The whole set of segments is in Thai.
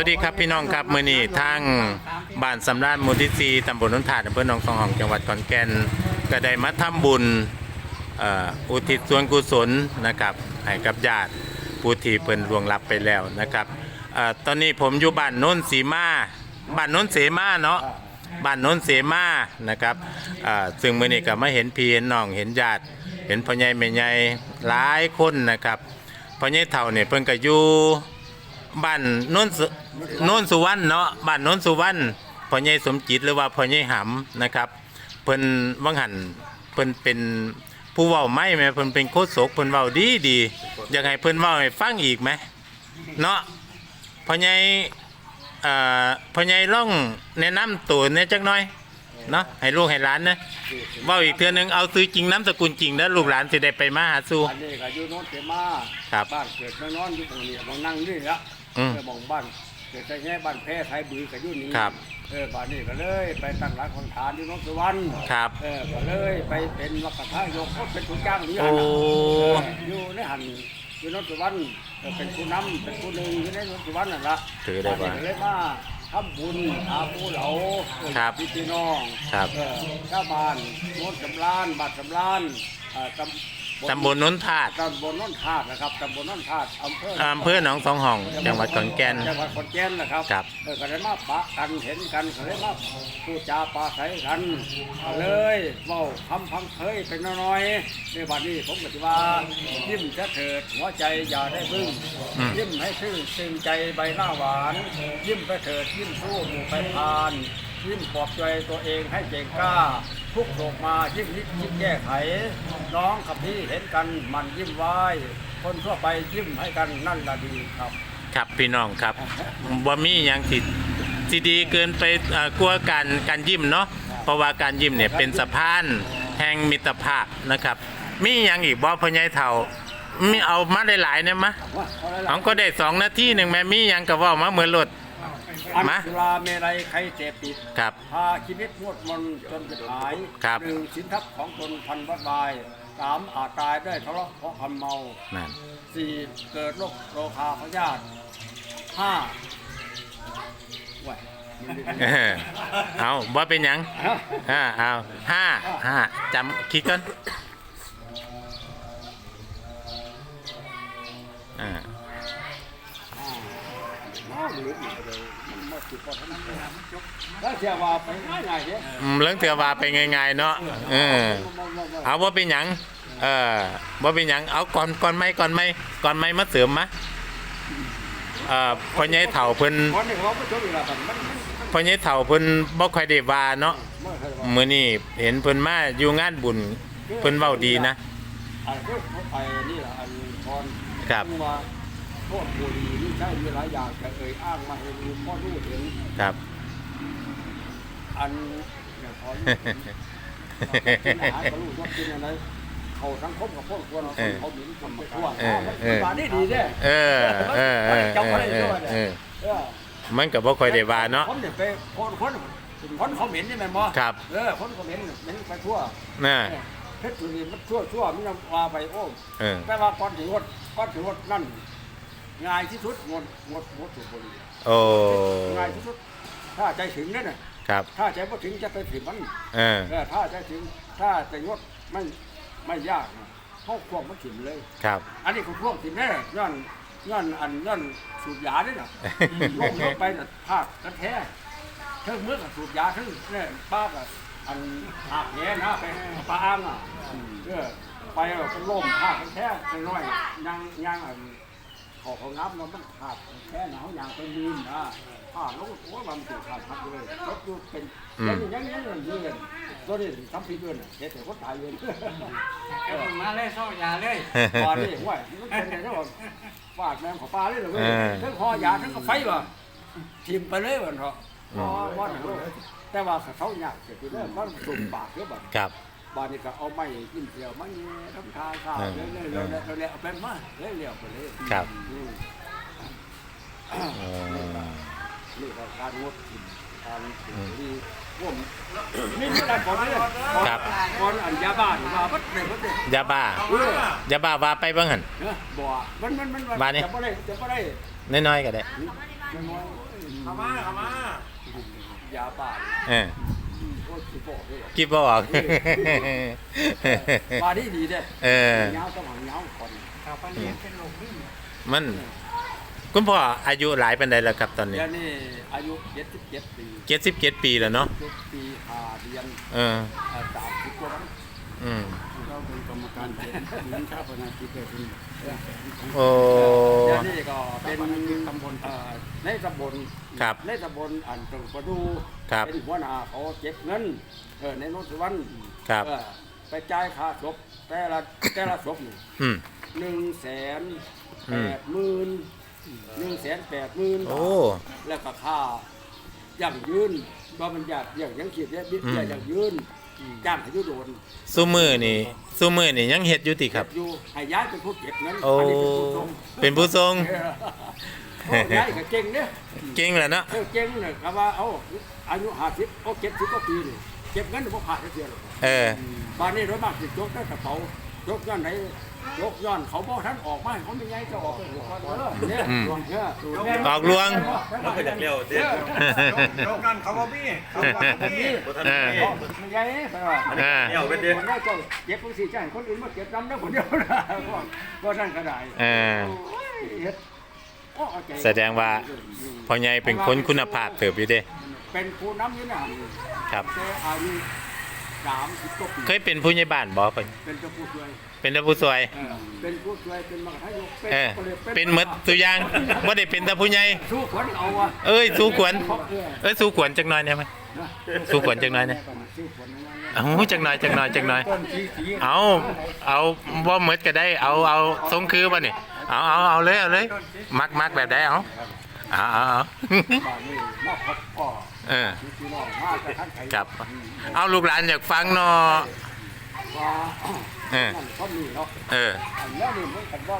วัสดีครับพี่น้องครับมือนี้ทางบ้านสำราญมูลที่ซีตำบลนนทาดอำเภอหนองสองห้องจังหวัดขอนแก่นก็ได้มาทำบุญอุทิศส่วนกุศลนะครับให้กับญาติผู้ที่เพิ่นล่วงลับไปแล้วนะครับอตอนนี้ผมอยู่บ้านโน้นสีมาบ้านโน้นเสมาเนาะบ้านโน้นเสมานะครับซึ่งมือนี้ก็มาเห็นพี่เห็นน้องเห็นญาติ เห็นพ่อใหญ่แม่ใหญ่หลายคนนะครับพ่อใหญ่เฒ่าเนี่ยเพิ่นก็อยู่ บ้านโน้นสุโน้นสุวรรณเนาะบ้านโน้นสุวรรณพ่อใหญ่สมจิตหรือว่าพ่อใหญ่หำนะครับเพิ่นวังหันเพิ่นเป็นผู้เว้าไม่แม่เพิ่นเป็นโคศกเพิ่นเว้าดีดีอยากให้เพิ่นเว้าให้ฟังอีกไหมเนาะพ่อใหญ่เอ่อพ่อใหญ่ล่องแนะนำตัวเนี่ยจักหน่อยเนาะให้ลูกให้หลานนะเว้าอีกเทื่อนึงเอาซื้อจริงน้ำสกุลจริงแล้วลูกหลานสิได้ไปมาหาสู่อันนี้ก็อยู่โน้นเสมาครับบ้านเกิดเมืองนอนอยู่ตรงนี้มองนั่งนี่ละ เออมองบ้านเกิดใจแง่บ้านแพร่ไทยบือก็อยู่นี่ครับเออบ้านนี้ก็เลยไปตั้งหลักของฐานอยู่โนนสุวรรณครับเออก็เลยไปเป็นวัคทายกก็เป็นทุกอย่างอยู่โอ้หันน่ะเอออยู่ในหันอยู่โนนสุวรรณเออเป็นผู้นำเป็นผู้หนึ่งอยู่ในโนนสุวรรณนั่นละถือได้บ้าว่านนี้ก็เลยมาทำบุญหาผู้เหลาเออครับพี่น้อง ครับ เออชาวบ้านโนนสำรานบ้านสำรานเอ่อตำ ตำบลโนนทาดตำบลโนนทาดนะครับตำบลโนนทาดอำเภออำเภอหนองสองห้อง จังหวัดขอนแก่นจังหวัดขอนแก่นนะครับครับเออก็เลยมาปะกันเห็นกันก็เลยมาพูดจาปาใสกันก็เลยเว้าคำพังเพยเป็นน้อยๆในวันนี้ผมก็จะว่ายิ้มจะเถิดหัวใจอย่าได้พึ่งอืมยิ้มให้ชื่นชื่นใจใบหน้าหวาน ยิ้มไปเถิดยิ้มสู้หมู่ไปพาน ยิ้มปลอบใจตัวเองให้เก่งกล้า ทุกโศกมายิ้มนิดยิ้มแก้ไข น้องกับพี่เห็นกันมันยิ้มไว้คนทั่วไปยิ้มให้กันนั่นละดีครับ ครับพี่น้องครับว่ามีอย่างที่ที่ดีเกินไปเอ่อกลัวการการยิ้มเนาะเพราะว่าการยิ้มเนี่ยเป็นสะพานแห่งมิตรภาพนะครับ มีอย่างอีกบ่พ่อใหญ่เฒ่ามีเอามาหลายๆเนี่ยมะเอาก็ได้สองนาทีหนึ่งแม่มีอย่างก็เว่ามาเหมือนรถ อันมาสุราเมรัยใครเสพติดครับ พาชีวิตงดมนจนจะหายครับ หนึ่งสินทัพของตนพันวัดบายสามอาจตายได้ทะเลาะเพราะคำเมานั่น สี่เกิดโรคโรคาพยาธิห้าว้ยเออเอาว่าเป็นหยังฮะอ่าเอาห้าห้าจำคิดกันอ่า น้องหรืออีกเดีย แล้วเสียว่าไปง่ายๆเนี่ยอืมเรื่องเถื่อว่าไปง่ายๆเนาะเออเอาว่าเป็นหยังเออว่าเป็นหยังเอาก่อนก่อนไม่ก่อนไม่ก่อนไม่มาเสริมมะเอ่อพ่อใหญ่เฒ่าเพิ่นคนนี้เขาไม่ชอบอีกแล้วแต่มันมันพ่อใหญ่เฒ่าเพิ่นบ่ค่อยได้ว่าเนาะไม่เคยว่ามื้อนี้เห็นเพิ่นมาอยู่งานบุญเพิ่นเว้าดีนะไอ้พวกไอ้นี่แหละอันพรครับ ว่าโทษบุรีนี่ ใช่มีหลายอย่างแต่เอ่ยอ้างมาให้รู้พ่อรู้เห็นครับ อันเนี่ยพอรู้เห็นกินอาหารก็รู้ว่ากินอะไรเขาสังคมกับพวกควรคนเขาหมิ่นคนไม่ทั่วเออเออมาได้ดีเด้เออเออเออเออเออเออเออมันก็บ่ค่อยได้ว่าเนาะผมเนี่ยไปคนคนคนเขาเหม็นนี่แม่นบ่ครับเออคนเขาเหม็นเหม็นไปทั่วน่ะเพชรจุลีมันชั่วชั่วมันยังว่าไปโอ้เออแต่ว่าก่อนถึงงดก่อนถึงงดนั่น ง่ายที่สุดงดงดงดสูบบุหรี่โอ้ง่ายที่สุด ถ้าใจถึงนั่นน่ะครับ ถ้าใจไม่ถึงจะไปถึงมันเออเออถ้าใจถึงถ้าจะงดไม่ไม่ยากนะเขาควบมันถึงเลย ครับ อันนี้เขาควบถึงแน่ย้อนย้อนอันย้อนสูบยาด้วยนะลงลงไปน่ะภาคกันแท้เทิงเมื่อกับสูบยาเทิงเนี่ยป้ากับอันหักแย่นะไปปลาอ้างอะเออไปแบบเป็นล่มภาคกันแท้น้อยๆยังยังอัน ขอเขานับเรามันขาดแค่หนาวอย่างเป็นลืมนะผ้าลงโอ้ยมันถูกขาดพักเลยรถอยู่เป็นยังยังยังยังยืนตัวนี้ทำผิดด้วยนะเด็กแต่คนตายเลยมาเลยเข้ายาเลยปลานี่ห้วยมันเป็นไงเจ้าบอกฟาดแมงขอปลาเลยเหรอเว้ยทั้งคอยาทั้งกระไฟวะทิมไปเลยวันเถอะอ๋อว่าหนังแต่ว่าเขาอยากเกิดขึ้นแล้วมันสุ่มปากเยอะแบบ บบ้านนี้ก็เอาไม้กินเสียวมันทำทางข้าวเออเรื่อยๆเรื่อยๆเรื่อยๆเอาไปมาเรื่อยๆไปเลยครับ อืมเออนี่ก็การงดกินการดีร่วมนี่นี่การก่อนเลยครับก่อนอันยาบ้านว่าบัดเลยบัดเลยยาบ้าเออยาบ้าว่าไปบ้างหั่นเนอะบ่มันมันมันบ้านนี่ จะบ่ได้จะบ่ได้น้อยๆก็ได้มน้อยเข้ามาเข้ามาๆยาบ้า เออ โอ้ยสิบอกเลยคิดบ่ออกบาดีดีเด้เออ เงาต้องหันเงาก่อนชาวบ้านเลี้ยงเป็นโรคดิ้นมัน คุณพ่ออายุหลายปานใดแล้วครับตอนนี้เดี๋ยวนี้อายุ77ปี77ปีแล้วเนาะ7ปี5เดือนเออเอ่อ30กว่าวันอืม เราเป็นกรรมการเงินชาปนากิจเป็น โอ้ เดี๋ยวนี้ก็เป็นตำบลเอ่อในตำบลครับในตำบลอันตรงประดูครับเป็นหัวหน้าเขาเก็บเงินเออในรถสวรรค์ครับ เออไปจ่ายค่าศพแต่ละแต่ละศพนี่ อืม หนึ่งแสนอืแปม ดหมื่นหนึ่งแสนแปดหมื่นโอ้ แล้วก็ค่าอย่างยืนว่ามันอยากอย่างยังขีดเนี่ยบิดอืม อย่างยืน จ้างให้อยุโดนซูมือนี่ซูมือนี่ยังเฮ็ดอยู่ติครับเก็อยู่ให้ย้ายเป็นผู้เก็บเงินโอ้ นนี้เป็นผู้ทรงเป็นผู้ทรง เออโอ้ย้ายก็เก่งเนี่ยเก่งแหละเนาะ เออเก่งเลยครับว่าเอาอายุห้าสิบเอาเก็บสิบกว่าปีนี่เก็บเงินพวกผ่านเสียหรอก เออ บ้านนี้รถมากสิยกได้กระเป๋ายกย้อนไหน ยกย้อนเขาบอกท่านออกมาให้เขาไม่ไงจะออกไปหัวเขาเออเนี่ยอืมดวงเนี่ยออกลวงเราก็อยากเลี้ยวเด็ดโลกนั้นเขาว่าพี่เขาว่าพี่บ่ทันเออได้ไม่ไงไปว่าเออเลี้ยวเป็นเด็ดคนได้ก็เก็บคนสี่ใจคนอื่นมาเก็บดำแล้วคนเดียวนะก็ท่านก็ได้เออเฮ็ดโอ้เอาใจแสดงว่าพ่อใหญ่เป็นคนคุณภาพเติบอยู่เด้ เป็นผู้นำอยู่นะครับแต่อายุ สามสิบกว่าปีเคยเป็นผู้ใหญ่บ้านบ่เพิ่นเป็นเจ้าผู้ช่วยเป็นแต่ผู้ซอยเออเป็นผู้ช่วยเป็นมรดกเออเป็นหมดตัวอย่างบ่ได้เป็นแต่ผู้ใหญ่สู้คนเอาอะเอ้ยสู้ขวัญเออเอ้ยสู้ขวัญจักหน่อยได้ไหมสู้ขวัญจักหน่อยนะสู้คนเอาไว้เอ้าจักหน่อยจักหน่อยจักหน่อยต้นสีสีเอาเอาบ่หมดก็ได้เอาเอาทรงคือบ่นี่เอาเอาเอาเลยเอาเลยมักมักแบบใดเอาเอาเอาเอา อกครอบพ่อเออพี่น้องมาจากท่านไทยครับ เอาลูกหลานอยากฟังเนาะว่าเออนั่นก็มีเนาะเออ อันนี้นี่มันกันว่า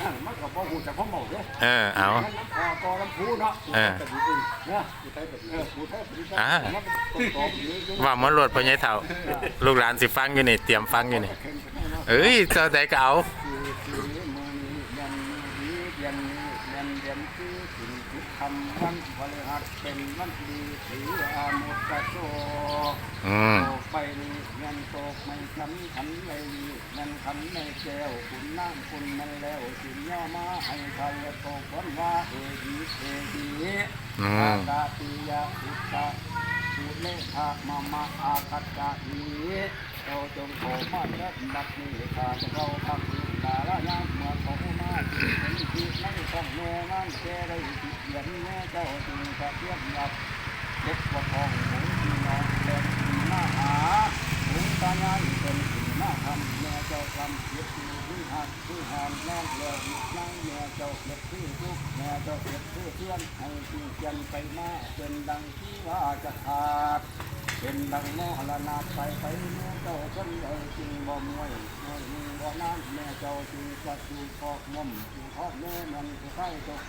อ่ามันก็บ่ฮู้จักพ่อเมาเด้เออเอา มันน้ำพอตอลำพูเนาะเออ แต่ดีจริงนะอยู่ใต้แบบเออผู้ไทยผู้ไทยอ่ามันตรงตรงอยู่อยู่ว่ามันรวดพ่อใหญ่เฒ่า ลูกหลานสิฟังอยู่นี่ เตรียมฟังอยู่นี่ เอ้ยเจ้าใดก็เอา คือนี้เดือนนี้เดือนนี้เดือนเดือนคือถึงทุก คำวันพฤหัสเป็นวันดีถืออามุตตะโซอืมโตกไปนี่เงินโตกไม่ขันขันเลยนี่เงินขันในแก้วคุณน้ำคุณมันแล้วสินย่อมาให้ใครโตกวันว่าเอดีเอดีอืมอากาติยาอุตตะสุเลหะมามาอาคัตตะนีเราจงโผมาเลิศบัดนี้ข้าจะเราทำสิ่งตาละยามเมื่อเขามาเป็นที่ไม่ต้องโนนั่งแก่ได้ที่ เขียนแม่เจ้าจึงจะเทียบยับเจ็บปวดท้องหูที่นอนเดินที่หน้าหาหูตาหน้าเป็นที่หน้าทำแม่เจ้าทำเจ็บที่ที่หักที่หานแน่เลือดนั่งแม่เจ้าเจ็บที่ทุกแม่เจ้าเจ็บที่เพื่อนให้ที่เจันไปมาเป็นดังที่ว่าจะขาดเป็นดังโมหลนาไปไปแม่เจ้าคนใดจริงบ่มวยบ่มีบ่นานแม่เจ้าจึงจะจูคอกมุมจูคอกแม่มันจะใกล้ตก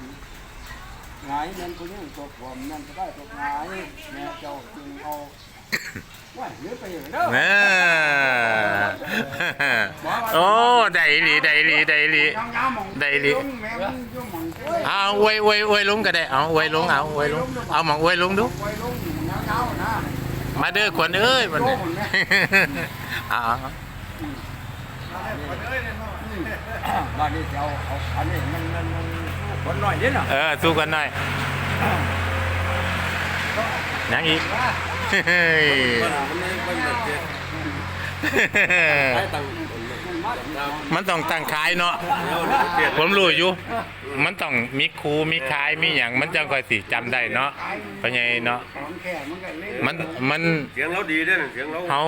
หงายเงินคนนี้ตกผมเงินจะได้ตกหงายแม่เจ้าจึงเอาว่าเลือไปเลยเด้อเออโอ้ได้อีหลีได้อีหลีได้อีหลียาวๆมองได้อีหลีลุงแม่มันอยู่หมองเอ้ยเอาอวยอวยอวยลุงก็ได้เอาอวยลุงเอาอวยลุงเอาหมองอวยลุงดู ไว้ลุงยาวๆนะมาเด้อขวัญเอ้ยมันเนี่ยเอาเอาบ้านนี้เจ้าเอาอันนี้มันมันมัน คนหน่อยนิดน่ะเออสู้กันหน่อยยังอีกเฮ้ยมันมามันต้องตั้งขายเนาะผมรู้อยู่ มันต้องมีครูมีขายมีอย่างมันจังค่อยสิจำได้เนาะเพราะไงเนาะของแค่มันก็เล่นมันมันเสียงเราดีเด้อเสียงเราเฮา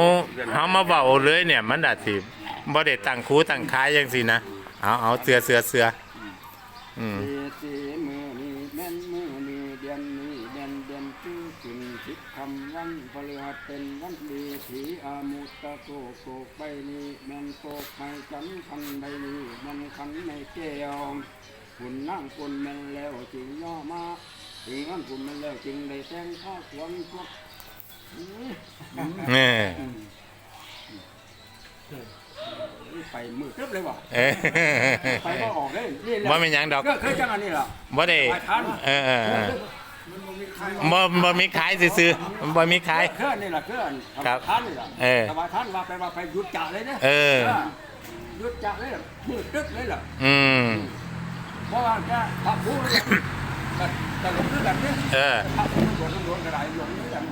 เฮามาเว้าเลยเนี่ย มันอาจสิบ่ได้ตั้งครูตั้งขายจังซี่นะเอาเอาเสือเสือเสืออืม สีมือนี้แม่นมือนี้เดือนนี้เดือนเดือนคือขึ้นสิบคำวันพฤหัสเป็นวันดีถีอามุตตะโตโกไปนี้แม่นโกไปจันทันใดนี้มันขันในแก้วคุณนั่งคุณแม่นแล้วจึงย่อมาถึงนั่นคุณแม่นแล้วจึงได้แตงข้าวสวนพวกแมือตึ๊บเลยว่ะเออไปก็ออกเลยนี่แหละบ่เป็นหยังดอกก็เคยจังอันนี้ล่ะ บ่ได้ไปทัน เออเออเออบ่บ่มีขายซื่อๆบ่มีขาย เครื่องนี่ล่ะเครื่องครับทันนี่ล่ะเออสบายทันว่าไปว่าไปหยุดจักเลยนะเออ หยุดจักเลยมือตึ๊บเลยล่ะอืม เพราะว่าแกพักผู้เลยก็จะลงด้วยกันเนี่ยเออ พักผู้หลวงหลวงกระไรหลวงด้วยกัน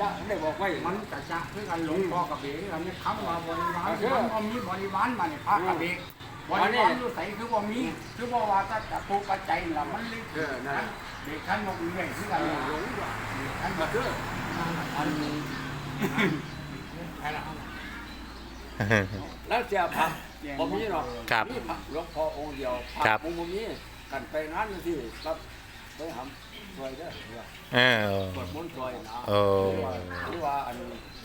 จะได้บอกไว้ มันกระจะคือกันหลงพ่อกระเบกอันนี้คำว่าบริวารมันบ่มีบริวารมาเนี่ยพระกระเบกบริวารอยู่ใส่คือบ่มีคือบ่ว่าถ้าจะปูปัจจัยล่ะมันเลยเออนั่นเด็กขันนกเลี้ยงคือกันหลงอยู่ขันก็คืออันนี้แล้วเสียผักผมมีหรอกครับมีผักหลวงพ่อองค์เดียวผัครับมุมมุมนี้กันไปงานนี่สิครับไปทำ ช่วยได้อเออสวดมนต์ช่วยนะโอ้หรือว่าอัน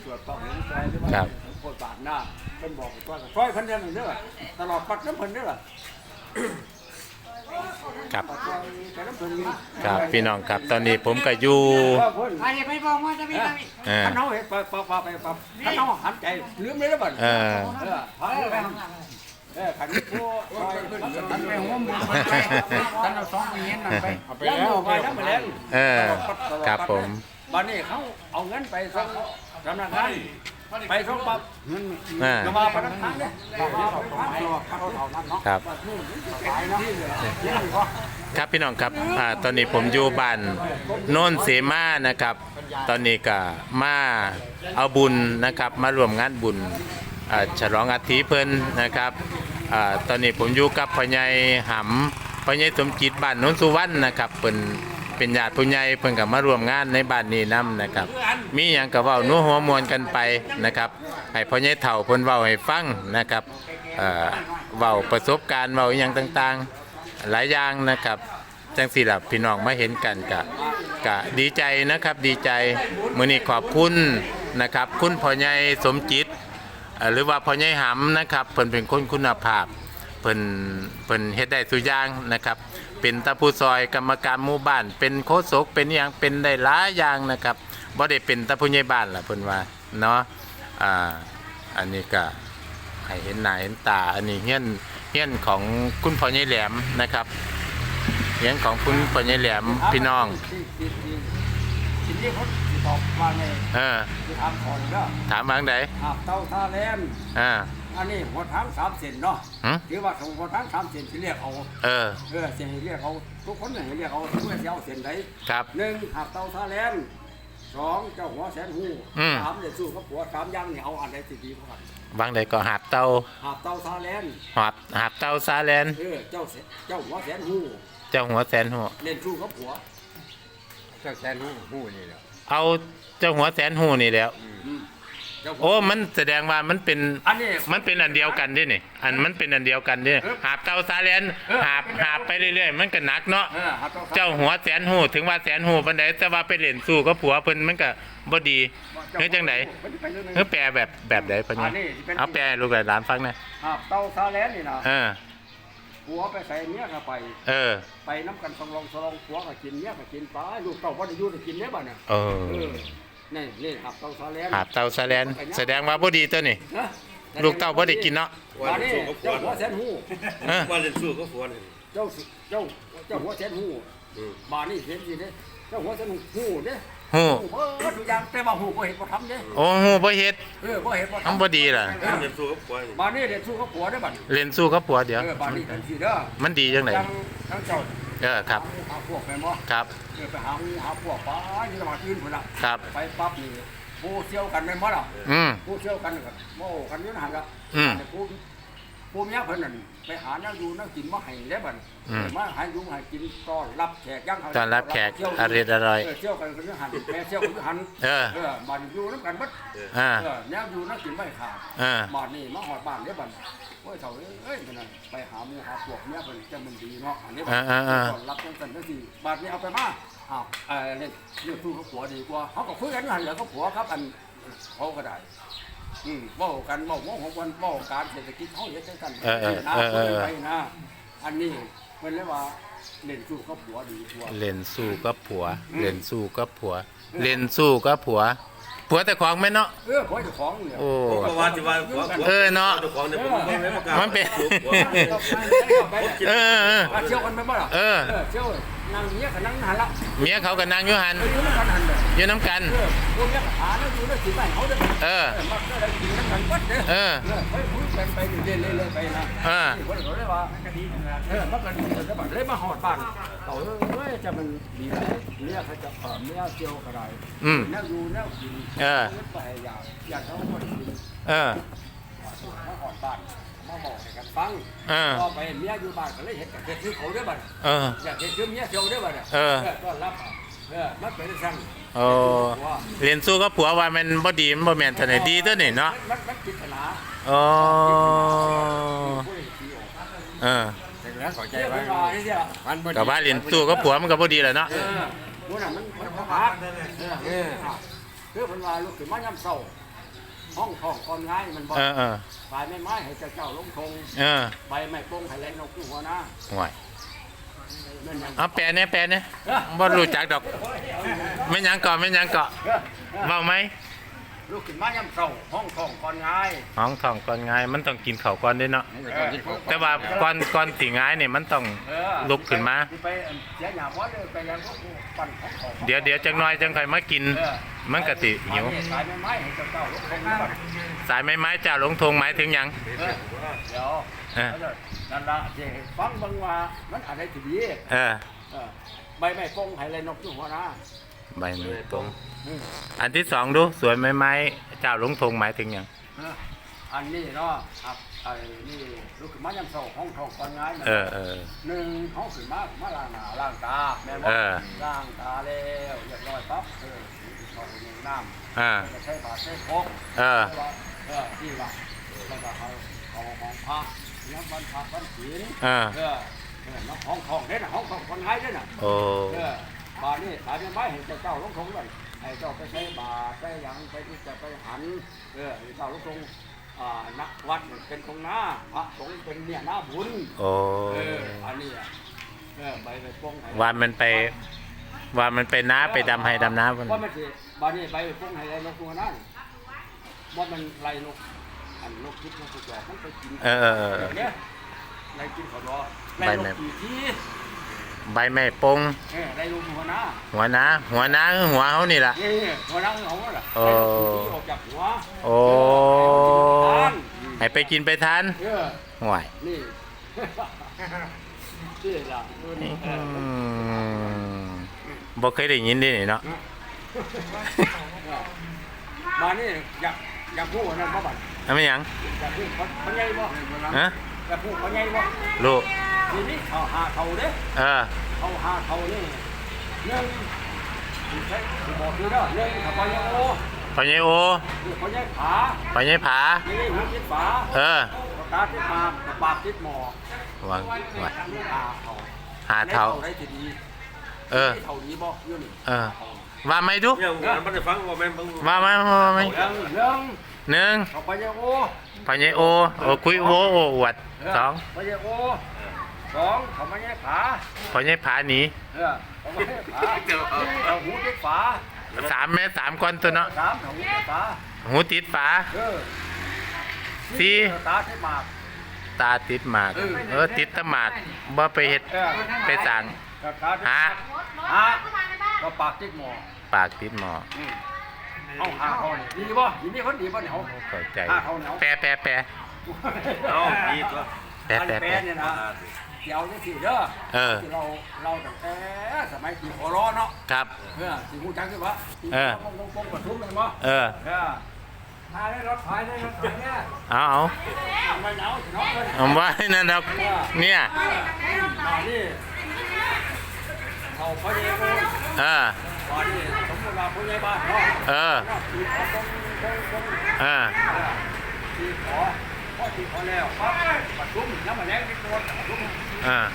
สวดพระหุงช่วยหรือว่าครับโคตรบาทหน้าเพิ่นบอกว่าช่วยเพิ่นเดือนหนึ่งเด้อตลอดปัดน้ำเพิ่นเด้อครับปัดช่วยแต่น้ำเพิ่นนี่ครับพี่น้องครับตอนนี้ผมก็อยู่เออเพิ่นไอ้ไปบอกว่าจะมีอะไรเออขันเฮาเห็นไปไปไปไปไปขันเฮาหันใจลืมเลยนะบัดเออ เออขันผู้ช่วยเพิ่นท่านไปหัวหมุนไปท่านเอาสองไปเห็นนั่นไปแล้วหมู่ไปทั้งหมดแล้วเออครับผมบัดนี้เขาเอาเงินไปส่งสำนักงานไปส่งปั๊บอ่าก็มาพนักงานเนี่ยมาไปพักตัวเขาเท่านั้นนะครับครับพี่น้องครับอ่าตอนนี้ผมอยู่บ้านโน่นเสมานะครับ ตอนนี้ก็มาเอาบุญนะครับ มารวมงานบุญอ่าฉลองอาทิเพิ่นนะครับ อ่าตอนนี้ผมอยู่กับพ่อใหญ่หำพ่อใหญ่สมจิตบ้านโนนสุวรรณนะครับเพิ่นเป็นญาติผู้ใหญ่เพิ่นก็มารวมงานในบ้านนี้นํนะครับ มีหยังก็เว้านัวหัวมวลกันไปนะครับให้พ่อใหญ่เฒ่าเพิ่นเว้าให้ฟังนะครับเอ่อเว้าประสบการณ์เว้าอหยังต่างๆ หลายอย่างนะครับจังสี่ล่ะพี่น้องมาเห็นกันกะกะดีใจนะครับดีใจมื้อนี้ขอบคุณนะครับ คุณพ่อใหญ่สมจิต หรือว่าพ่อใหญ่หำนะครับเพิ่นเป็นคนคุณภาพเพิ่นเพิ่นเฮ็ดได้ทุอย่างนะครับ เป็นตาผู้ซอยกรรมการหมู่บ้าน เป็นโคศกเป็นอย่างเป็นได้หลายอย่างนะครับบ่ได้เป็นตาผู้ใหญ่บ้านล่ะเพิ่นว่าเนาะอ่าอันนี้ก็ให้เห็นหน้าเห็นตาอันนี้เฮียนเฮียนของคุณพ่อใหญ่แหลมนะครับเฮียนของคุณพ่อใหญ่แหลมพี่น้องที่ที่ที่ที่นี่เขา สิตอบว่าไงเออที่ทำก่อนเด้อถามบางใดหากเต้าท่าแลนอ่า อันนี้หัวทางสามเซนเนาะหึ ถือว่าของหัวทางสามเซนที่เรียกเอาเออ เออเสียงเรียกเอาทุกคนเนี่ยเรียกเอาเพื่อจะเอาเส้นใดครับ หนึ่งหาบเตาท่าแลนสองเจ้าหัวแสนหูอืม สามเดี๋ยวสู้กับผัวสามอย่างเนี่ยเอาอันใดสิดีกว่ากันบางใดก็หาบเตาหาบเตาท่าแลนหาบหาบเตาซาแลนเออเจ้าเสเจ้าหัวแสนหูเจ้าหัวแสนหัวเล่นสู้กับผัวเจ้าแสนหูหูนี่แหละ เอาเจ้าหัวแสนหูนี่แหล้วอืมเจ้าหัวโอ้มันแสดงว่ามันเป็นอันนี้ มันเป็นอันเดียวกันเด้วยนี่ อันมันเป็นอันเดียวกันเด้หาบเตาซาแลนเออ หาบหาบไปเรื่อยๆ มันก็หนักเนาะ เออหาบเตาท่เจ้าหัวแสนหูถึงว่าแสนหูปันใดแต่ว่าไปเล่นสู้กับผัวเพิ่นมันก็บ่ดีเฮ้ยจังไดมันจะไปเรื่องหนึ่งเฮ้ยแปลแบบแบบใดเพิ่นอัเนี่ยนนี้เป็นเอาแปลให้ลูกหลานฟังหน่อยหาบเตาท่าแลนนี่นะเออ ผัวไปใส่เมียเข้าไป เออ ไปน้ำกันสองรองสองรองผัวก็กินเมียก็กินปลาลูกเต้าพ่อได้อยูได้กินเนี่ยบ้าน่ะเออเออนี่นี่หาบเตาท่าแลนหาบเตาซาแลนแสดงว่าบ่ดีตัวนี่นะลูกเต้าบ่ได้กินเนาะอันนี้เจ้าหัวแสนหูเออว่าเล่นสู้ก็ฝัวนี่เจ้าสิเจ้าเจ้าหัวแสนหูอืม บานนี่เห็นสิเด้เจ้าหัวแสนหูหูเด้ หูหูเบิดทุกอย่างแต่ว่าหูบ่เห็นบ่ทำเด้โอ้หูบ่เฮ็ดเออบ่เห็นบ่มันทำบ่ดีล่ะเล่นสู้ก็ฝัวนี่บานนี่เด็ดสู้กับผัวได้อบัดเล่นสู้กับผัวเดี๋ยว เออบานนี่เห็นสิเด้อมันดีจังไดจังทั้งเจ้าเออครับ หาพวกไปบ่ครับ เออไปหาหมู่หาพวกไปที่จังหวัดอื่นพุ่นล่ะครับ ไปปั๊บนี่ผู้เชี่ยวกันแม่นบ่ล่ะอืม ผู้เชี่ยวกันก็โม่กันอยู่นั่นล่ะอืมผู้ผู้เมียเพิ่นนั่น ไปหาแนวอยู่แนวกินมาให้ได้บัดอืมมาหาอยู่หากินต้อนรับแขกย่างเขาต้อนรับแขกอร่อยอร่อยเออเที่ยวกันก็อยู่หันแม่เที่ยวกันอยู่หันเออ เออบ้านอยู่น้ำกันเบัดอ่า เออแนวอยู่น้ำกินไม่ขาดอ่าบ้านนี่มาหอดบ้านเด้อบ้านโอ้ยเถ่าเอ้ยเอ้ยมันนั่นไปหาหมู่หาพวกเมียเพิ่นจังมันดีเนาะอันนี้บ้านอ่าอ่า ต้อนรับจังซั่นจังซี่บ้านนี้เอาไปมาอ้าวเออเล่นเรื่องสู้กับผัวดีกว่าเขาก็คุยกันอยู่หันเหลือกับผัวครับอันเขาก็ได้ อืมเว้ากันเว้าเว้าของวันเว้าการเศรษฐกิจเขาเฮ็ดจังซั่นเออเออนะเออเออ ไปนะอันนี้เพิ่นเลยว่าเล่นสู้กับผัวดีกว่าเล่นสู้กับผัว เล่นสู้กับผัว เล่นสู้กับผัว ผัวแต่ของแม่เนาะ เออผัวเจ้าของเนี่ยโอ้เพราะว่าที่ว่าหัวหัวเออเนาะเจ้าของเนี่ยผมไม่ไม่ประกาศมันเป็นหัว เออเออ มาเที่ยวกันไปบ่ล่ะเออ เที่ยวนั่งเนี้ยกับนั่งหันละ เมียเขากับนางยุหันเอออยู่ด้วยกันหันเลยอยู่น้ำกัน เออเนี้ยก็หาแล้วอยู่ด้วยสิบ้านเขาเด้อเออเออมาก็ได้กินกันเอเออเออไปเรื่อยๆเรื่อยๆไปนะเออที่คนเขาเรียกว่าเออมันก็ดีแต่ว่าเลยมาหอดบ้านเขาเอ้ยจะมันดีไหมเนี่ยเขาจะเออเนี่ยเจียวกระไรอืมแนวอยู่แนวกินเออไปอยากอยากเขาหมดกินเออมาหอดบ้าน มาบอกให้กันฟังเออพอไปเมียอยู่บ้านก็เลยเห็นกับเฮ็ดซื้อเขาเด้อบัดเออ อยากเฮ็ดซื้อเมียเจียวเด้อบัดน่ะเออ ก็รับเอาเออมันเป็นสั่นโอ้เรียนสู้กับผัวว่ามันบ่ดีมันบ่แม่นเท่าไหร่ดีตัวนี่เนาะมันมันจิตนาอ๋อผู้ใดสิออกเออแต่แล้วขอใจเจ้าไว้เพิ่นว่าจังซี่ล่ะมันบ่กับว่าเรียนสู้กับผัวมันก็บ่ดีแหละเนาะ เออมื้อนั้นมันมันพักเออเออคือเพิ่นว่าลุกขึ้นมายามเช้า ห้องท้องก่อนง่ายมันบ่เออเออปลายไม้ไม้ให้เจ้าเจ้าลงทงเออใบไม้โป่งให้แลนกหัวหน้าห่วยแม่นหยังเอาแปลเนี่ยแปลเนี่ยบ่รู้จักดอกแม่นหยังเกาะแม่นหยังเกาะเว้าไหม ลุกขึ้นมายามเช้าห้องท้องก่อนง่ายห้องท้องก่อนง่ายมันต้องกินข้าวก่อนเด้วยเนาะแต่ว่าก่อนก่อนสิง่ายนี่มันต้องเออลุกขึ้นมาสิไปอันเสียหยาบ่เลยไปยังพวกปั่นของเขาเดี๋ยวเดี๋ยวจังน้อยจังค่อยมากินเออมันก็สิหิวสายไม้ไม้ให้เจ้าเจ้าลงทงนี่บัดสายไม้ไม้จ่าหลงทงหมายถึงหยังเออเดี๋ยวเออนั่นละที่ให้ฟังเบางว่ามันอะไรที่ดีเออเออใบไม้โป่งให้แลนกหัวหน้าใบไม้ตรง อันที่สองดูสวยไม้ไม้เจ้าหลงทงหมายถึงหยังเอออันนี้เนาะครับไอ้นี่ลุกขึ้นมายามเช้าห้องท้องก่อนง่ายเออเออหนึ่งเขาขึ้นมามาล้างหน้าล้างตาแม่นบ่เออล้างตาแล้วเรียบร้อยปั๊บเออเขาไปในน้ำอ่าจะใช้บาตรใช้พกเออเออที่ว่าแล้วก็เขาเอาของพระน้ำวันพระวันศีลเออเออเออน้ำห้องทองเด้น่ะห้องทองคนไทยเด้น่ะโอ้เออบาดนี้สายเป็นไม้เห็นเจ้าลงทงเลย ให้เจ้าไปใช้บาตรไปหยังไปที่จะไปหันเออให้เจ้าลงทงอ่านักวัดเป็นตรงหน้าพระสงฆ์เป็นเนี่ยหน้าบุญโอ้เอออันนี้อะเออใบไปโป้งให้ว่ามันไปว่ามันไปน้าไปดำให้ดำน้าพุ่นว่ามันสิบาดนี้ใบไปโป้งให้ไรนกตัวนั้นว่ามันไรนกอันนกคิดนกตัวจอกมันไปกินเออเออเออ เนี่ยไรกินเขาดอไรใบนแม่กกี่ที่ ใบไม้ปงเออไรนกหัวหน้าหัวหน้าหัวหน้าคือหัวเขานี่ล่ะนี่หัวหน้าเขาล่ะโอ้ไรนกกี่ที่ออกจากหัวโอ้ให้ไปกินไปทานเออห่วยนี่นี่ล่ะเอออืมบ่เคยได้ยินเดิเนาะมานี่อยากอยากพูดอันนั้นบ่บัดทำไมหยังอยากพูดเขาเขาใหญ่บ่ฮะ อยากพูดเขาใหญ่บ่ลูกทีนี้เขาหาเขาเด้เออเขาหาเขานี่หนึ่งสิใช้สิบอกอยู่เด้อหนึ่งเขาไปยังโอพ่อใหญ่โอคือเขาใหญ่ผาพ่อใหญ่ผานี่หัวคิดฝาเออตาติดมาปากติดหมอวางไว้หาเขาหาเท้าได้ทีดีเออเท่านี้บ่อยู่นี่เออว่าไม่ดูเนี่ยมันได้ฟังว่าแม่นบางว่าไหมว่าไหมหนึ่งหนึ่งหนึ่งเขาไปยังโอ พ่อใหญ่โอโอคุยโอโออวดสองไปยังโอสองเขาไปยังผาพ่อใหญ่ผาหนีเออเขาไปยังผาเอาหูติดฝาสามแม่สามคนตัวเนาะสามเขาหูติดฝาหูติดฝาเออสี่ตาติดหมากตาติดหมากเออติดแตะหมากบ่ไปเฮ็ดเออไปสั่งกับตาติดหาหาก็ปากติดหมอปากติดหมออืม เอาหาเขานี่ดีบ่ยินดีคนดีบ่เนี่ยเขาเข้าใจ หาเขาเนี่ยแปรแปรแปรเอาดีตัวแปรแปรแปรเนี่ยนะเดี๋ยวนี่สิเด้อเออที่เราเราตั้งแต่สมัยที่ขอร้อเนาะครับเออสิฮู้จักคือว่าเออปงปงปงปทุมเลยบ่เออเออพาได้รถไฟได้รถไฟเนี่ยเอาเอามันเอาสิเนาะเพิ่าไว้นั่นดอกเนี่ยอ่านี่เขาพอดีเออตอดี ว่าผู้ใหญ่บ้านเนาะเออเนาะที่เขาต้องต้องต้องเออที่ขอพอที่ขอแล้วปั๊บประชุมน้ำมาแรงที่ตัวประชุมเออ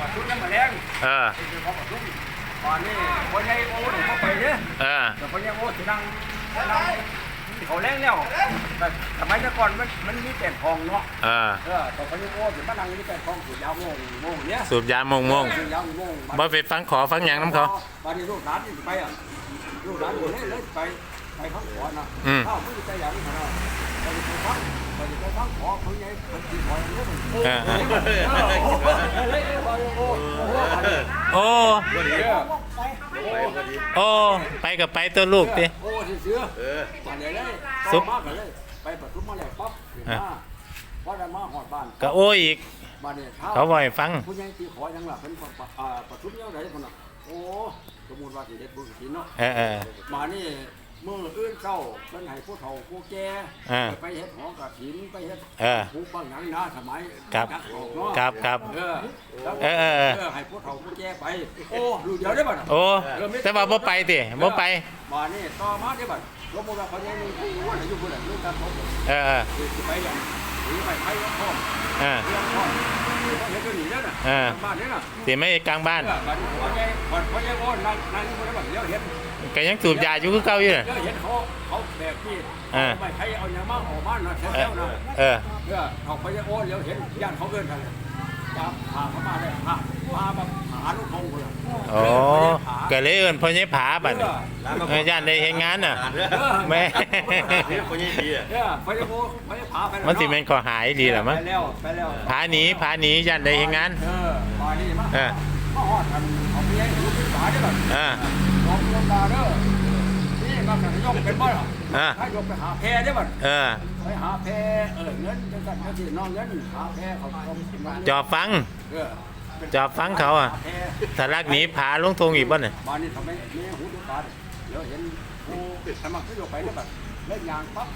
ประชุมน้ำมาแรงเออที่คือเขาประชุมตอนนี้ผู้ใหญ่โอนเขาไปเนี่ยเออแต่ผู้ใหญ่โอนที่นั่งนั่งเขาแรงแล้วแต่สมัยต่ก่อนมันมันมีแต่ทองเนาะเออเออแต่ผู้ใหญ่โอนถึงมานั่งมีแต่ทองถือยาวโมงโมงเนี้ยสูบยาโมงโมงถือยาวโมงบ่ไปฟังขอฟังยังน้ำเขาตอนนี้ลูกหลานที่ไปอะ ลูกหลานอยู่เลยเลยไปไปข้างขวานะอืมข้าวมือใจอย่างนี้นะไปไปข้างไปไปข้างขวาเขาใหญ่คนตีขวาอย่างนี้มันเออเออเฮ้ยโอ้โหโอ้โหโอ้วันนี้ไปไปพอดีโอ้ไปกับไปตัวลูกดิโอ้เสือเออไปเลยเลยซุซุปปมากเลยไปปทุมมาแล้วปั๊บถึงมาว่าได้มาหอดบ้านก็โอ้อีกบ้านเนี่ยเขาบ่อยฟังผู้ใหญ่ตีขอยังล่ะเป็นอ่าปทุมยังไงคนน่ะโอ้ สมมุติว่าสิเด็ดบุญกินเนาะเออเออ มานี่เมื่ออื่นเช้าเพิ่นให้ผู้เฒ่าผู้แก่อ่าไปเฮ็ดหอกระถินไปเฮ็ดเออผู้บางหยังนะสมัยครับ จักออกเนาะครับครับ เออแล้วเออเออเออ เออให้ผู้เฒ่าผู้แก่ไป โอ้ลูกเดียวได้บ่น่ะ โอ้แต่ว่าบ่ไปติบ่ไป มานี่ต่อมาได้บ่สมมุติว่าเขายังมีผู้ว่าอายุผู้ใดลูกตามผมเออเออสิไปอย่างหรือไปไผก็พร้อมเออ เรื่องพร้อมเฮ็ด อยู่นี่แล้วน่ะเออบ้านนี่น่ะสิไม่กลางบ้านเออบัดพ่อใหญ่บัดพ่อใหญ่โอ้นั่งนั่งอยู่บ่ได้บ่เดี๋ยวเฮ็ดก็ยังสูบยาอยู่คือเก่าอยู่น่ะเลี้ยวเห็นเขาเขาแบบที่อ่าไม่ใครเอายามาออกมาน่อยเอแล้อวนะเออเพื่อเขาไปโอนเดี๋ยวเห็นญาติเขาเกินกันจับพาเขามาได้พา พาแบบหาลูกพงคนละโอ้ก็เลยเอิ้นพ่อใหญ่ผาบัดนี้เออย่านได้เฮ็ดงานน่ะแม่นี่คนนี้ดีอะเนี่ยไปจะโอนไปจะพาไปมันสิแม่นข้อหายดีล่ะมั้งไปแล้วไปแล้วผาหนีผาหนีย่านได้เฮ็ดงานเออมานี่มาเออมาหอดกันเอาไปให้ลูกฝาได้ก่อนอ่าลองลงดาเด้อนี่มากันยกเป็นบ่หรออ่าถ้ายกไปหาแพได้บ่เออไปหาแพเออเงินจังซั่นจังซี่น้องเงินหาแพเขาเขากินมาจอบฟังเออ จอบฟังเขาอะหแพถ้าลักหนีผาลงทงอีกบ่เนี่ยมานี่ทำไมแม่หูดูตาดิเดี๋ยวเห็นหูสมัครก็ยกไปแล้วแบบเล่นยางปั๊บ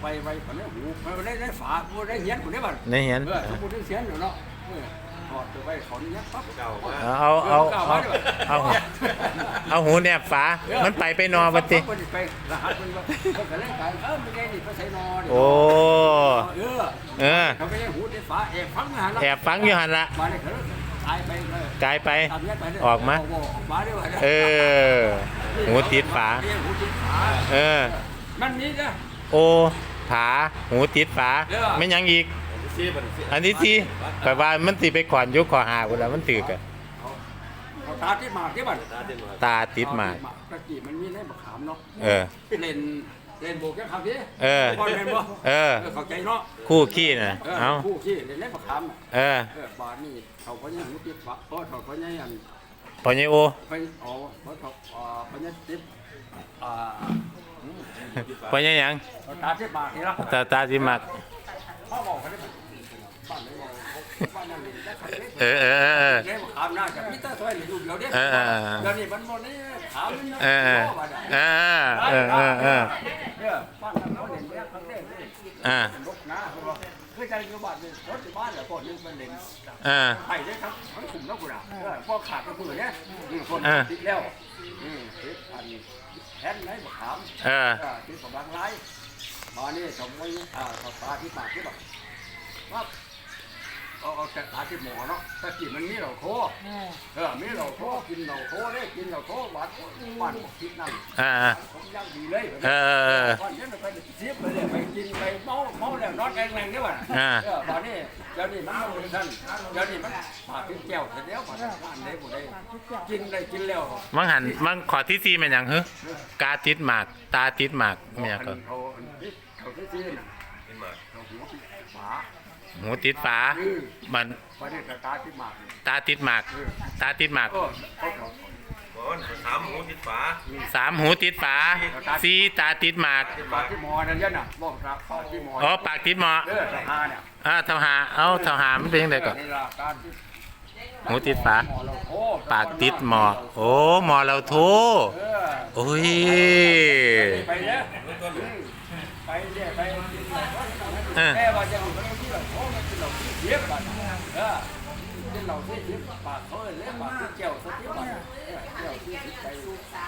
ไปไปคนนี้หูไปได้ได้ฝาหูได้เหียนคนนี้บัดในเห็นเออสมมุติได้เสียนอยู่เนาะเออ ถอดตัวไปขอนี้ยัดปั๊บเก่าว่าเอาเอาเอาเอาเอาเอาหูแนบฝา มันไปไปนอนบัดติปั๊บไปรหัสมันว่าเขาก็เล่นกันเออไม่ได้นี่เขาใส่นอนโอ้เออเออเขาไม่ได้หูได้ฝาแอบฟังนะฮะแอบฟังอยู่หันละมาเนี่ยเขาตายไปเลยกลายไปออกมาเออหูติดฝาเออมันนี้นะโอ้ผาหูติดฝาไม่ยังอีก ซีบันซีอันที่สี่ก็ว่ามันติไปขอนอยุคขอหาพุ่นแล้วมันตึกอะเอาตาที่หมากที่บัดตาเด่นมาตาติดหมากตะกี้มันมีเล่นมะขามเนาะเออ เล่นเล่นโบกแก้คำที่เออ บอลเล่นบ่เออ เออเข้าใจเนาะคู่ขี้น่ะเออเอาคู่ขี้เล่นเล่นมะขามน่ะเออเออบาดนี่เขาพญาหูติดฝาเพราะเขาพญาอัน พอใหญ่โอ ไปอ๋อเพราะเขาอ่าพญาติดอ่าพอใหญ่หยังเอาตาที่หมากนี่ละตาตาสิมักพ่อบอกเขาได้บ้านไหนบอกบ้านนั่น เลยได้ขันเล็กเออเออเออเออเล่นมะขามน่าจะมีแต่ซอยอยู่เดียวเด้เออเออเออเดี๋ยวนี้มันบ่นี่ขามมันเออเออเออเออเออเออเนี่ยบ้านเราเล่นเนี่ยครั้งแรกเลยอ่าลกนะคือว่าคือใจอยู่บ้านนี่รถที่บ้านแล้วก็นึงมันเล่นอ่าไปได้ครับทั้งกลุ่มนักกุหลาบเออพวกขาดก็คือเนี่ยอืมคนอ่าติดแล้วอืมติดอันแทนไหนบ่ถามเออเออติดกำลังไล่มานี่สมมติอ่าเขาตาที่ปากที่แบบว่า เอาเอาแต่ตาที่หมอเนาะแต่กินมันมีเหล่าโคเออมีเหล่าโคกินเหล่าโคได้กินเหล่าโคหวานหวานคิดนั่นอ่าผมยังดีเลยเออวันนี้มันไปเสียบไปเลยไปกินไปเมาเมาแล้วนอนแรงแรงได้ป่ะอ่าเออตอนนี้เดี๋ยวนี้มันไม่เป็นท่านเดี๋ยวนี้มันปากเป็นแก้วแต่เดี๋ยวมันบ้านได้บ่ได้กินได้กินแล้วมังหันมังขอที่สี่เป็นหยังฮึกาติดหมาก ตาติดหมากเมียก็เขาเขาที่ซีน่ะ เป็นมา เขาหัวปิดฝา หูติดฝามันวันนี้ตาที่หมากตาติดหมาก ตาติดหมากก็เขาเขา ก่อนสามหูติดฝาสามหูติดฝาสี่ตาติดหมากปากที่หมอนั่นยันน่ะบอกปากที่หมออ๋อปากติดหมอเออสภาเนี่ยอ่าเท่าหาเอาเท่าหามันเป็นยังไงก่อน นี่ล่ะการที่หูติดฝา หมอเราโอ้ปากติดหมอ โอ้หมอเราโทเออโอ้ยไปเนี่ยไปเนี่ยไปกินเออ แม่ว่าจะเอาไปที่เราโอ้มันกิน เราที่เทียบกันเออกินเราที่เทียบปากเขาเลยเลี้ยปากที่เจียวสักทีมันเจียวที่ไป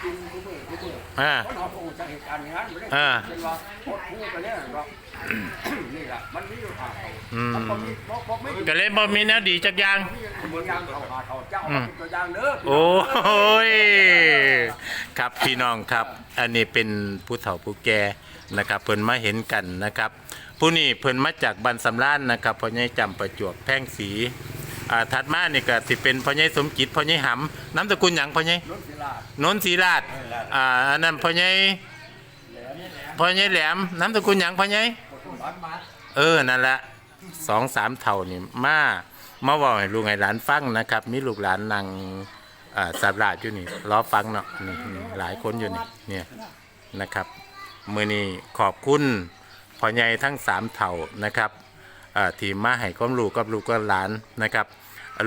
กินทุกมื้อทุกมื้ออ่าคนเราคงจะเหตุการณ์อย่างนั้นไม่ได้อ่าเป็นว่าโคตรพูดกันเนี่ยหรอกนี่แหละมันมีอยู่ทางเขาอืมมันบ่มีบ่บ่ไม่ก็เลยบ่มีแนวดีจักอย่างมีอย่างเขาหาเขาเจ้าเอาเป็นตัวอย่างเด้อโอ้ยครับพี่น้องครับ อันนี้เป็นผู้เฒ่าผู้แก่นะครับเพิ่นมาเห็นกันนะครับ ผู้นี้เพิ่นมาจากบันสำล้านนะครับพ่อใหญ่จำประจวบแพ่งสีอ่าถัดมานี่ก็สิเป็นพ่อใหญ่สมจิตพ่อใหญ่หำน้ำตระกูลหยังพ่อใหญ่รถศิลานนทศรีราชอ่าอันนั้นพ่อใหญ่พ่อใหญ่แหลมน้ำตะกุลหยังพ่อใหญ่เออ นั่นแหละสองสามเท่านี่มามาบอกให้ลูกให้หลานฟังนะครับ มีลูกหลานนั่งอ่าสาราดอยู่นี่รอฟังเนาะนี่นี่หลายคนอยู่นี่เนี่ยนะครับ มือนี้ขอบคุณ พ่อใหญ่ทั้งสามเท่านะครับที่มาให้ความรู้กับลูกกับหลานนะครับ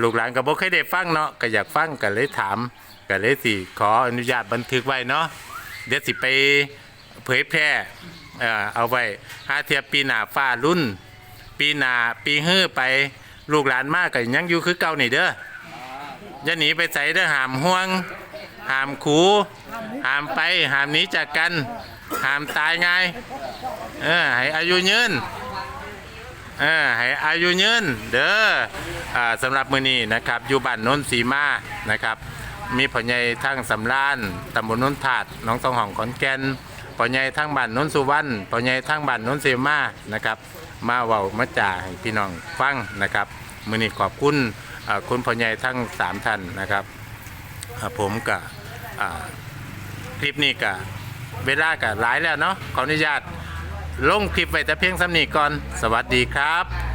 ลูกหลานก็บ่เคยได้ฟังเนาะก็อยากฟังก็เลยถามก็เลยสิขออนุญาตบันทึกไว้เนาะเดี๋ยวสิไปเผยแพร่เอาไว้หาเทียบปีหน้าฟ้ารุ่น ปีหน้าปีฮื้อไปลูกหลานมากก็ยังอยู่คือเก่านี่เด้ออย่าหนีไปใส่เด้อหามห่วง หามขูหามไปหามหนีจากกัน หามตายไงาย เออให้อายุยืนเออให้อายุยืนเด้ออ่าสำหรับมือนี้นะครับ อยู่บ้านโน้นสีมานะครับ มีพ่อใหญ่ทั้งสำรานตำบลโน้นถาดหน้องตองหองขอนแก่นพ่อใหญ่ทั้งบ้านโน้นสุวรรณพ่อใหญ่ทั้งบ้านโน้นเซมานะครับ มาเว้ามาจ่าให้พี่น้องฟังนะครับมือนี้ขอบคุณอ่อคุณพ่อใหญ่ทั้งสามท่านนะครับอ่าผมกับคลิปนี้กับเวลากับหลายแล้วเนาะขออนุญาต ลงคลิปไว้แต่เพียงสำนีก่อน สวัสดีครับ